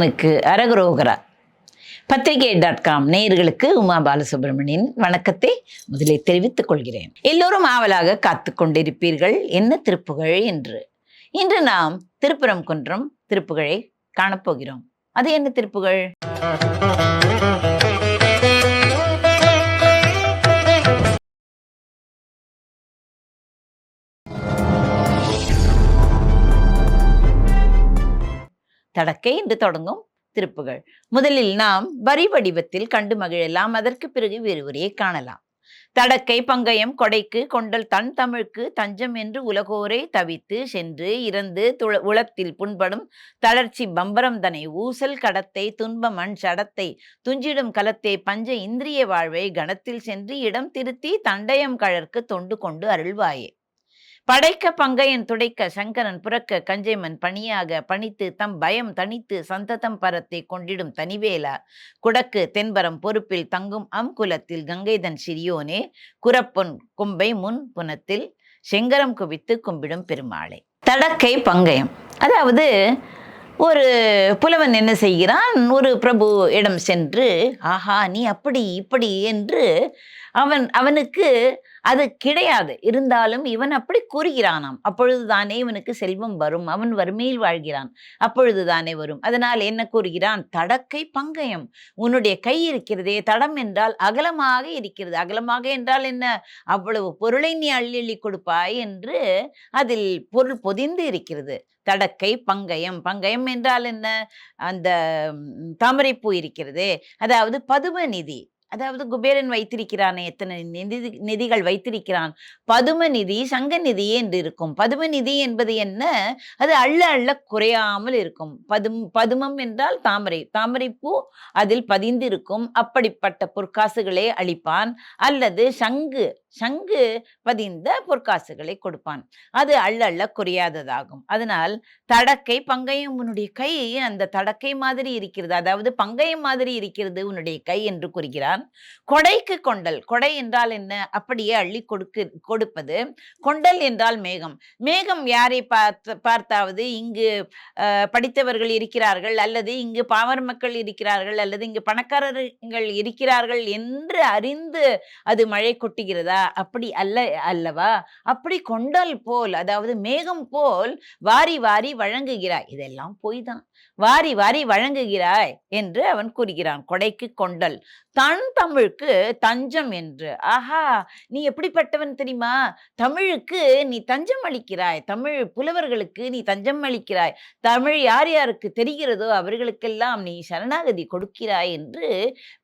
முருகனுக்கு அரகரோகரா. பத்திரிகை டாட் காம் நேயர்களுக்கு உமா பாலசுப்ரமணியன் வணக்கத்தை முதலில் தெரிவித்துக் கொள்கிறேன். எல்லோரும் ஆவலாக காத்து கொண்டிருப்பீர்கள். என்ன திருப்புகழ் என்று? இன்று நாம் திருப்புறம் குன்றம் திருப்புகழை காணப்போகிறோம். அது என்ன திருப்புகழ் தடக்கை என்று தொடங்கும் திருப்புகள். முதலில் நாம் வரி வடிவத்தில் கண்டு மகிழலாம். அதற்கு பிறகு வேறு வரியை காணலாம். தடக்கை பங்கயம் கொடைக்கு கொண்டல் தன் தமிழ்க்கு தஞ்சம் என்று உலகோரை தவித்து சென்று இறந்து துள- உளத்தில் புண்படும் தளர்ச்சி பம்பரம் தனை ஊசல் கடத்தை துன்ப மண் சடத்தை துஞ்சிடும் கலத்தை பஞ்ச இந்திரிய வாழ்வை கணத்தில் சென்று இடம் திருத்தி தண்டயம் கழற்கு தொண்டு கொண்டு அருள்வாயே. படைக்க பங்கையன் துடைக்க சங்கரன் புறக்க கஞ்சைமன் பணியாக பணித்து தம் பயம் தனித்து சந்ததம் பரத்தை கொண்டிடும் தனிவேலா குடக்கு தென்பரம் பொறுப்பில் தங்கும் அம் குலத்தில் கங்கைதன் சிறியோனே குரப்பொன் கும்பை முன் புனத்தில் செங்கரம் குவித்து கும்பிடும் பெருமாளை. தடக்கை பங்கயம். அதாவது ஒரு புலவன் என்ன செய்கிறான்? ஒரு பிரபு இடம் சென்று ஆஹா நீ அப்படி இப்படி என்று அவன் அவனுக்கு அது கிடையாது. இருந்தாலும் இவன் அப்படி கூறுகிறானாம். அப்பொழுதுதானே இவனுக்கு செல்வம் வரும். அவன் வறுமையில் வாழ்கிறான். அப்பொழுதுதானே வரும். அதனால் என்ன கூறுகிறான்? தடக்கை பங்கயம். உன்னுடைய கை இருக்கிறதே தடம் என்றால் அகலமாக இருக்கிறது. அகலமாக என்றால் என்ன? அவ்வளவு பொருளை நீ அள்ளி கொடுப்பாய் என்று அதில் பொருள் பொதிந்து இருக்கிறது. தடக்கை பங்கயம். பங்கயம் என்றால் என்ன? அந்த தாமரைப்பூ இருக்கிறதே. அதாவது பதும நிதி அதாவது குபேரன் வைத்திருக்கிறானே எத்தனை நிதி நிதிகள் வைத்திருக்கிறான்? பதும நிதி சங்க நிதி என்று இருக்கும். பதும நிதி என்பது என்ன? அது அள்ள அள்ள குறையாமல் இருக்கும். பதும் பதுமம் என்றால் தாமரை. தாமரைப்பூ அதில் பதிந்திருக்கும். அப்படிப்பட்ட பொற்காசுகளை அளிப்பான் அல்லது சங்கு சங்கு பதிந்த பொற்காசுகளை கொடுப்பான். அது அள்ள அள்ள குறையாததாகும். அதனால் தடக்கை பங்கயம் உன்னுடைய கை அந்த தடக்கை மாதிரி இருக்கிறது அதாவது பங்கயம் மாதிரி இருக்கிறது உன்னுடைய கை என்று கூறுகிறான். கொடைக்கு கொண்டல். கொடை என்றால் என்ன? அப்படியே அள்ளி கொடுக்கு கொடுப்பது. கொண்டல் என்றால் மேகம். மேகம் யாரை பார்த்து பார்த்தாவது? இங்கு அஹ், படித்தவர்கள் இருக்கிறார்கள் அல்லது இங்கு பாமர மக்கள் இருக்கிறார்கள் அல்லது இங்கு பணக்காரர்கள் இருக்கிறார்கள் என்று அறிந்து அது மழை கொட்டுகிறதா? அப்படி அல்ல அல்லவா? அப்படி கொண்டல் போல் அதாவது மேகம் போல் வாரி வாரி வழங்குகிறாய். இதெல்லாம் பொய் தான். வாரி வாரி வழங்குகிறாய் என்று அவன் கூறுகிறான். கொடைக்கு கொண்டல். தன் தமிழுக்கு தஞ்சம் என்று. ஆஹா! நீ எப்படிப்பட்டவன் தெரியுமா? தமிழுக்கு நீ தஞ்சம் அளிக்கிறாய். தமிழ் புலவர்களுக்கு நீ தஞ்சம் அளிக்கிறாய். தமிழ் யார் யாருக்கு தெரிகிறதோ அவர்களுக்கெல்லாம் நீ சரணாகதி கொடுக்கிறாய் என்று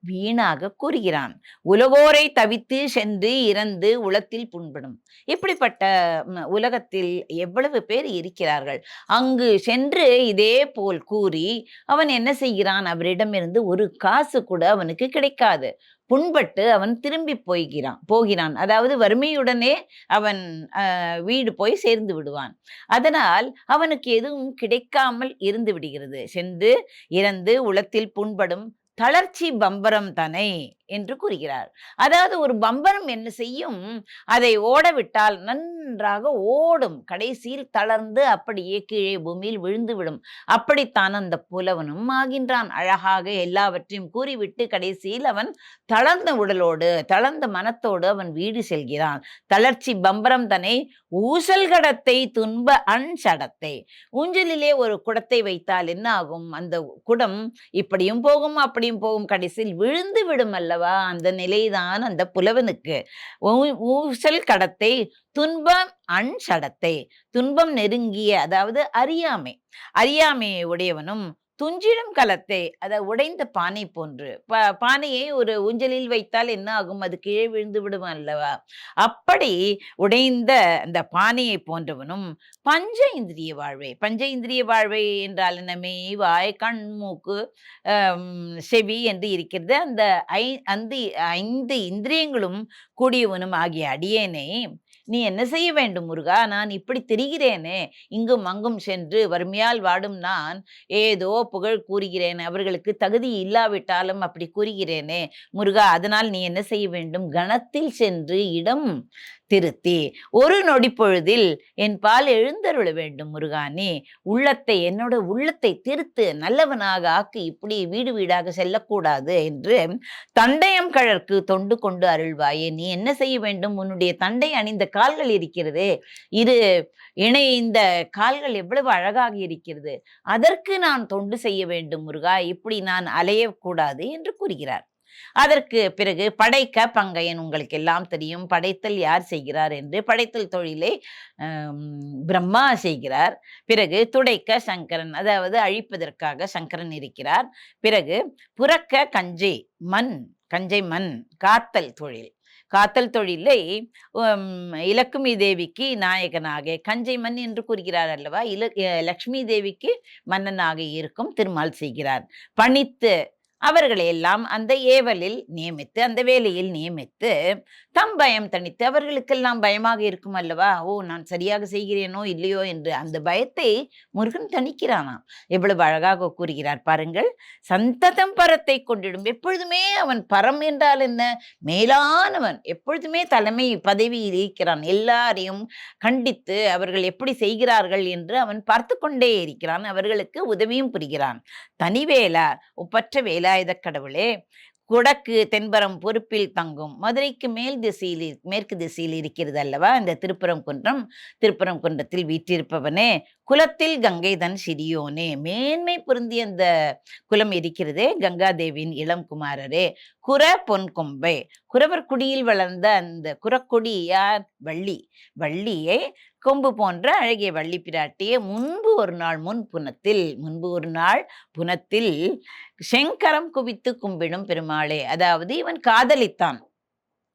வீணாக கூறுகிறான். உலகோரை தவித்து சென்று இறந்து உளத்தில் புண்படும். இப்படிப்பட்ட உலகத்தில் எவ்வளவு பேர் இருக்கிறார்கள்? அங்கு சென்று இதே போல் கூறி அவன் என்ன செய்கிறான்? அவரிடமிருந்து ஒரு காசு கூட அவனுக்கு கிடைக்காது. புண்பட்டு அவன் திரும்பி போய்கிறான் போகிறான். அதாவது வறுமையுடனே அவன் வீடு போய் சேர்ந்து விடுவான். அதனால் அவனுக்கு எதுவும் கிடைக்காமல் இருந்து விடுகிறது. சென்று இறந்து உளத்தில் புண்படும் தளர்ச்சி பம்பரம் தானே என்று கூறுகிறார். அதாவது ஒரு பம்பரம் என்ன செய்யும்? அதை ஓட விட்டால் நன்றாக ஓடும். கடைசியில் தளர்ந்து அப்படியே கீழே பூமியில் விழுந்து விடும் அப்படித்தான் அந்த புலவனும் ஆகின்றான். அழகாக எல்லாவற்றையும் கூறிவிட்டு கடைசியில் அவன் தளர்ந்த உடலோடு தளர்ந்த மனத்தோடு அவன் வீடு செல்கிறான். தளர்ச்சி பம்பரம் தன்னை ஊசல் கடத்தை துன்ப அன்சடத்தை. ஊஞ்சலிலே ஒரு குடத்தை வைத்தால் என்ன ஆகும்? அந்த குடம் இப்படியும் போகும் அப்படியும் போகும். கடைசியில் விழுந்து விடும் அல்லவா? அந்த நிலைதான் அந்த புலவனுக்கு. ஊ- ஊசல் கடத்தை துன்பம் அன் சடத்தை. துன்பம் நெருங்கிய அதாவது அறியாமை. அறியாமையை உடையவனும் துஞ்சிடும் கலத்தை அதை உடைந்த பானை போன்று. ப பானையை ஒரு ஊஞ்சலில் வைத்தால் என்ன ஆகும்? அது கீழே விழுந்து விடுவான் அல்லவா? அப்படி உடைந்த அந்த பானையை போன்றவனும் பஞ்ச இந்திரிய வாழ்வை. பஞ்ச இந்திரிய வாழ்வை என்றால் என்னமே? வாய் கண் மூக்கு செவி என்று இருக்கிறது. அந்த ஐ அந்த ஐந்து இந்திரியங்களும் கூடியவனும் ஆகிய அடியேனை நீ என்ன செய்ய வேண்டும் முருகா? நான் இப்படி திரிகிறேனே. இங்கும் அங்கும் சென்று வறுமையால் வாடும் நான். ஏதோ புகழ் கூறுகிறேன். அவர்களுக்கு தகுதி இல்லாவிட்டாலும் அப்படி கூறுகிறேனே. முருகா அதனால் நீ என்ன செய்ய வேண்டும்? கணத்தில் சென்று இடம் திருத்தி ஒரு நொடி பொழுதில் என் பால் எழுந்தருள வேண்டும் முருகானே உள்ளத்தை என்னோட உள்ளத்தை திருத்து நல்லவனாக ஆக்கி இப்படி வீடு வீடாக செல்லக்கூடாது என்று தண்டயம் கழற்கு தொண்டு கொண்டு அருள்வாயே நீ என்ன செய்ய வேண்டும்? உன்னுடைய தண்டை அணிந்த கால்கள் இருக்கிறதே. இரு இணைந்த கால்கள் எவ்வளவு அழகாக இருக்கிறது. அதற்கு நான் தொண்டு செய்ய வேண்டும் முருகா இப்படி நான் அலையக்கூடாது என்று கூறுகிறார். அதற்கு பிறகு படைக்க பங்கையன் உங்களுக்கு எல்லாம் தெரியும். படைத்தல் யார் செய்கிறார் என்று படைத்தல் தொழிலை பிரம்மா செய்கிறார். பிறகு துடைக்க சங்கரன் அதாவது அழிப்பதற்காக சங்கரன் இருக்கிறார். பிறகு புறக்க கஞ்சை மண் கஞ்சை மண் காத்தல் தொழில். காத்தல் தொழிலை உம், இலக்குமி தேவிக்கு நாயகனாக கஞ்சை மண் என்று கூறுகிறார் அல்லவா? இல லக்ஷ்மி தேவிக்கு மன்னனாக இருக்கும் திருமால் செய்கிறார். பணித்து அவர்களை எல்லாம் அந்த ஏவலில் நியமித்து அந்த வேலையில் நியமித்து தம் பயம் தணித்து அவர்களுக்கெல்லாம் பயமாக இருக்கும் அல்லவா? ஓ நான் சரியாக செய்கிறேனோ இல்லையோ என்று அந்த பயத்தை முருகன் தணிக்கிறானாம். எவ்வளவு அழகாக கூறுகிறார் பாருங்கள். சந்ததம் பரத்தை கொண்டிடும் எப்பொழுதுமே அவன் பரம் என்றால் என்ன? மேலானவன் எப்பொழுதுமே தலைமை பதவியில் இருக்கிறான். எல்லாரையும் கண்டித்து அவர்கள் எப்படி செய்கிறார்கள் என்று அவன் பார்த்து கொண்டே இருக்கிறான். அவர்களுக்கு உதவியும் புரிகிறான். தனிவேலா ஒப்பற்ற வேலாயுத கடவுளே குடக்கு தென்பரம் பொறுப்பில் தங்கும். மதுரைக்கு மேல் திசையில் மேற்கு திசையில் இருக்கிறது அல்லவா? இந்த திருப்புறம் குன்றம் திருப்புறம் குன்றத்தில் வீற்றிருப்பவனே குலத்தில் கங்கை தன் சிறியோனே. மேன்மை பொருந்திய அந்த குலம் இருக்கிறதே கங்காதேவியின் இளம் குமாரரே. குர பொன் கொம்பை. குறவர் குடியில் வளர்ந்த அந்த குரக்குடி யார்? வள்ளி. வள்ளியை கொம்பு போன்ற அழகிய வள்ளி பிராட்டியை முன்பு ஒரு நாள் முன் புனத்தில் முன்பு ஒரு நாள் புனத்தில் செங்கரம் குவித்து கும்பிடும் பெருமாளே. அதாவது இவன் காதலித்தான்.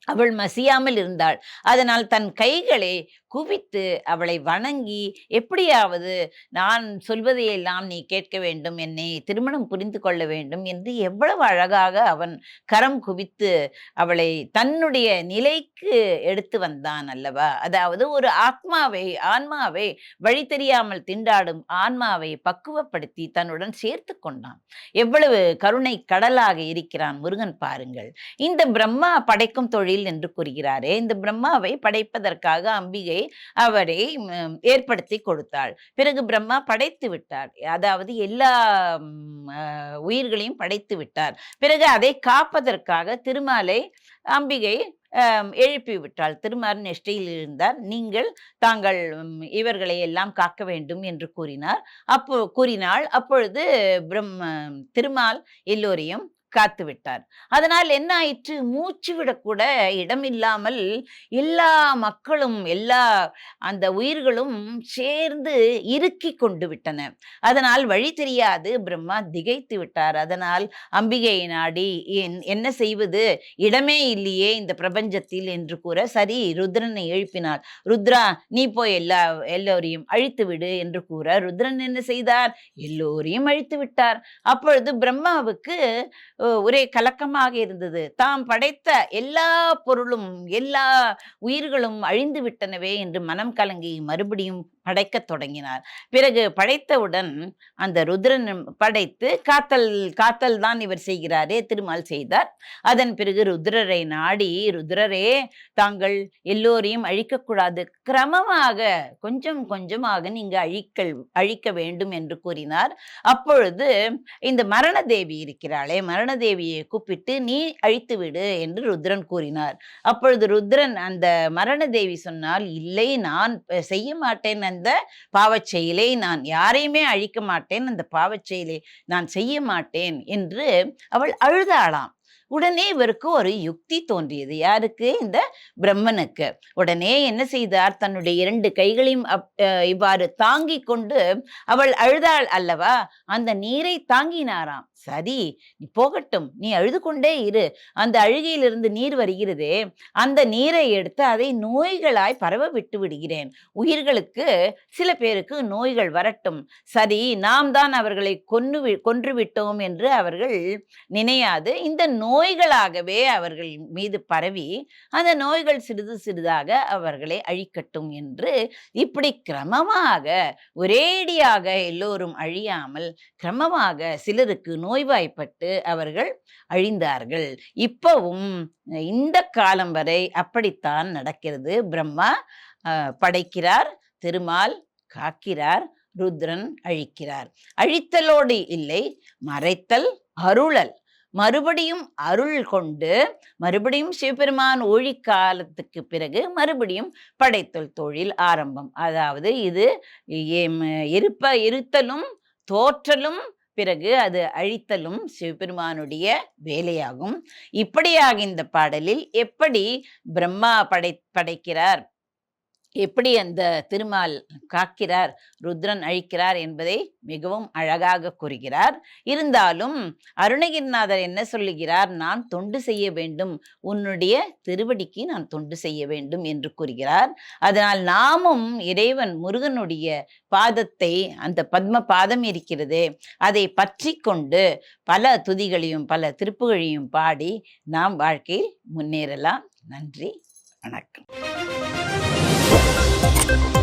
அவள் மசியாமல் இருந்தாள். அதனால் தன் கைகளை குவித்து அவளை வணங்கி எப்படியாவது நான் சொல்வதையெல்லாம் நீ கேட்க வேண்டும் என்னை திருமணம் புரிந்து கொள்ள வேண்டும் என்று எவ்வளவு அழகாக அவன் கரம் குவித்து அவளை தன்னுடைய நிலைக்கு எடுத்து வந்தான் அல்லவா? அதாவது ஒரு ஆத்மாவை ஆன்மாவை வழி தெரியாமல் திண்டாடும் ஆன்மாவை பக்குவப்படுத்தி தன்னுடன் சேர்த்து கொண்டான். எவ்வளவு கருணை கடலாக இருக்கிறான் முருகன் பாருங்கள். இந்த பிரம்மா படைக்கும் தொழில் என்று கூறுகிறாரே இந்த பிரம்மாவை படைப்பதற்காக அம்பிகை அவரை ஏற்படுத்தி கொடுத்தாள். பிறகு பிரம்மா படைத்து விட்டார். அதாவது எல்லா உயிர்களையும் படைத்து விட்டார். பிறகு அதை காப்பதற்காக திருமாலை அம்பிகை எழுப்பி விட்டாள். திருமால் நெஷ்டையில் இருந்தார். நீங்கள் தாங்கள் இவர்களை எல்லாம் காக்க வேண்டும் என்று கூறினார். அப்போ கூறினாள். அப்பொழுது பிரம் திருமால் எல்லோரையும் காத்து விட்டார். அதனால் என்ன ஆயிற்று? மூச்சு விடக்கூட இடமில்லாமல் எல்லா மக்களும் எல்லா அந்த உயிர்களும் சேர்ந்து இறுக்கி கொண்டு விட்டன. அதனால் வழி தெரியாது. பிரம்மா திகைத்து விட்டார். அதனால் அம்பிகையை நாடி "என்- என்ன செய்வது? இடமே இல்லையே இந்த பிரபஞ்சத்தில் என்று கூற சரி ருத்ரனை எழுப்பினார். ருத்ரா நீ போய் எல்லா எல்லோரையும் அழித்து விடு என்று கூற ருத்ரன் என்ன செய்தார்? எல்லோரையும் அழித்து விட்டார். அப்பொழுது பிரம்மாவுக்கு ஒரே கலக்கமாக இருந்தது. தாம் படைத்த எல்லா பொருளும் எல்லா உயிர்களும் அழிந்து விட்டனவே என்று மனம் கலங்கி மறுபடியும் படைக்கத் தொடங்கினார். பிறகு படைத்தவுடன் அந்த ருத்ரன் படைத்து காத்தல் காத்தல் தான் இவர் செய்கிறாரே திருமால் செய்தார். அதன் பிறகு ருத்ரரை நாடி ருத்ரரே தாங்கள் எல்லோரையும் அழிக்கக்கூடாது கிரமமாக கொஞ்சம் கொஞ்சமாக நீங்க அழிக்கல் அழிக்க வேண்டும் என்று கூறினார். அப்பொழுது இந்த மரணதேவி இருக்கிறாளே மரணதேவியை கூப்பிட்டு நீ அழித்து விடு என்று ருத்ரன் கூறினார். அப்பொழுது ருத்ரன் அந்த மரணதேவி சொன்னால் இல்லை நான் செய்ய மாட்டேன் அந்த பாவச் செயலை நான் யாரையுமே அழிக்க மாட்டேன் அந்த பாவச் செயலை நான் செய்ய மாட்டேன் என்று அவள் அழுதாளாம். உடனே இவருக்கு ஒரு யுக்தி தோன்றியது. யாருக்கு? இந்த பிரம்மனுக்கு. உடனே என்ன செய்தார்? தன்னுடைய இரண்டு கைகளையும் அப்- அஹ் இவ்வாறு தாங்கி கொண்டு அவள் அழுதாள் அல்லவா? அந்த நீரை தாங்கினாராம். சரி நீ போகட்டும். நீ அழுது கொண்டே இரு. அந்த அழுகையிலிருந்து நீர் வருகிறதே. அந்த நீரை எடுத்து அதை நோய்களாய் பரவ விட்டு விடுகிறேன். உயிர்களுக்கு சில பேருக்கு நோய்கள் வரட்டும். சரி நாம் தான் அவர்களை கொன்று வி- கொன்று விட்டோம் என்று அவர்கள் நினையாது. இந்த நோய் நோய்களாகவே அவர்கள் மீது பரவி அந்த நோய்கள் சிறிது சிறிதாக அவர்களை அழிக்கட்டும் என்று இப்படி கிரமமாக ஒரேடியாக எல்லோரும் அழியாமல் கிரமமாக சிலருக்கு நோய்வாய்ப்பட்டு அவர்கள் அழிந்தார்கள். இப்பவும் இந்த காலம் வரை அப்படித்தான் நடக்கிறது. பிரம்மா படைக்கிறார் திருமால் காக்கிறார் ருத்ரன் அழிக்கிறார். அழித்தலோடு இல்லை மறைத்தல் அருளல். மறுபடியும் அருள் கொண்டு மறுபடியும் சிவபெருமான் ஒழி காலத்துக்கு பிறகு மறுபடியும் படைத்தல் தொழில் ஆரம்பம். அதாவது இது இருப்ப இருத்தலும் தோற்றலும் பிறகு அது அழித்தலும் சிவபெருமானுடைய வேலையாகும். இப்படியாக இந்த பாடலில் எப்படி பிரம்மா படை படைக்கிறார்? எப்படி அந்த திருமால் காக்கிறார் ருத்ரன் அழிக்கிறார் என்பதை மிகவும் அழகாக கூறுகிறார். இருந்தாலும் அருணகிரிநாதர் என்ன சொல்லுகிறார்? நான் தொண்டு செய்ய வேண்டும். உன்னுடைய திருவடிக்கு நான் தொண்டு செய்ய வேண்டும் என்று கூறுகிறார். அதனால் நாமும் இறைவன் முருகனுடைய பாதத்தை அந்த பத்ம பாதம் இருக்கிறது அதை பற்றி கொண்டு பல துதிகளையும் பல திருப்புகளையும் பாடி நாம் வாழ்க்கையில் முன்னேறலாம். நன்றி வணக்கம். Música